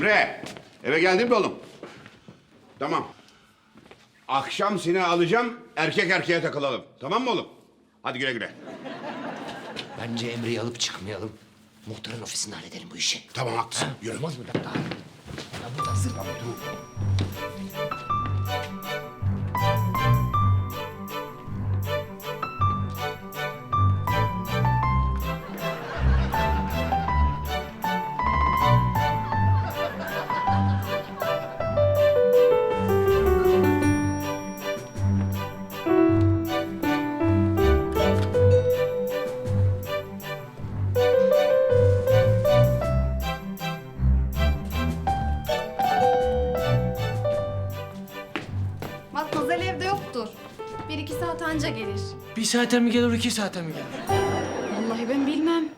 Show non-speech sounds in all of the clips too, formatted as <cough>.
Emre, eve geldin mi oğlum? Tamam. Akşam seni alacağım, erkek erkeğe takılalım. Tamam mı oğlum? Hadi güle güle. Bence Emre'yi alıp çıkmayalım. Muhtarın ofisinde halledelim bu işi. Tamam haklısın. Yürü. Olmaz mı? Daha. Ya burada hazır bak. Dur. İki saat anca gelir. Bir saate mi gelir, iki saate mi gelir? Vallahi ben bilmem.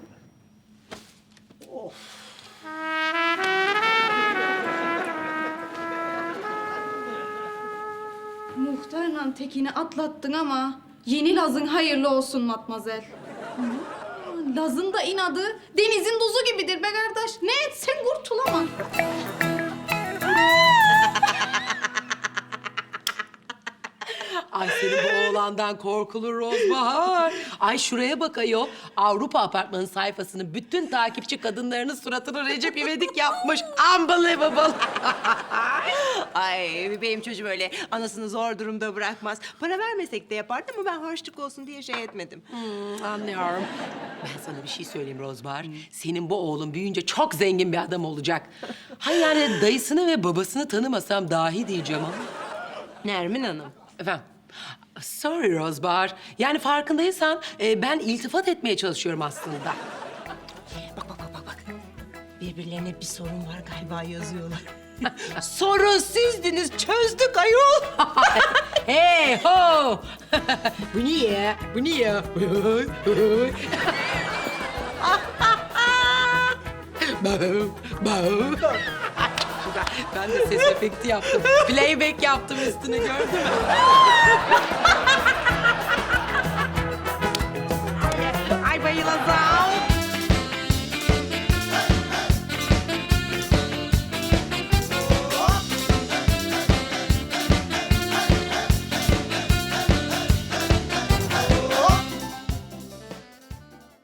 Muhtarla Tekin'i atlattın ama yeni Laz'ın hayırlı olsun Matmazel. Laz'ın da inadı denizin tuzu gibidir be kardeş. Ne etsen kurtulamam. Ay senin bu oğlandan korkulur Rozbahar. Ay şuraya bak ayol. Avrupa apartmanı sayfasının bütün takipçi kadınlarının suratını Recep İvedik yapmış. Unbelievable. <laughs> Ay benim çocuğum öyle anasını zor durumda bırakmaz. Para vermesek de yapardı ama ben harçlık olsun diye şey etmedim. Hmm, anlıyorum. Ben sana bir şey söyleyeyim Rozbahar. Senin bu oğlun büyüyünce çok zengin bir adam olacak. Hay yani dayısını ve babasını tanımasam dahi diyeceğim ama. Nermin Hanım. Efendim? Sorry Rozbahar. Yani farkındaysan e, ben iltifat etmeye çalışıyorum aslında. Bak bak bak bak bak. Birbirlerine bir sorun var galiba yazıyorlar. <laughs> Sorun sizdiniz, çözdük ayol. <laughs> hey ho! bu niye? Bu niye? Bağ, <laughs> bağ. ben de ses efekti yaptım. Playback yaptım üstüne gördün mü? Ay bayılacağım.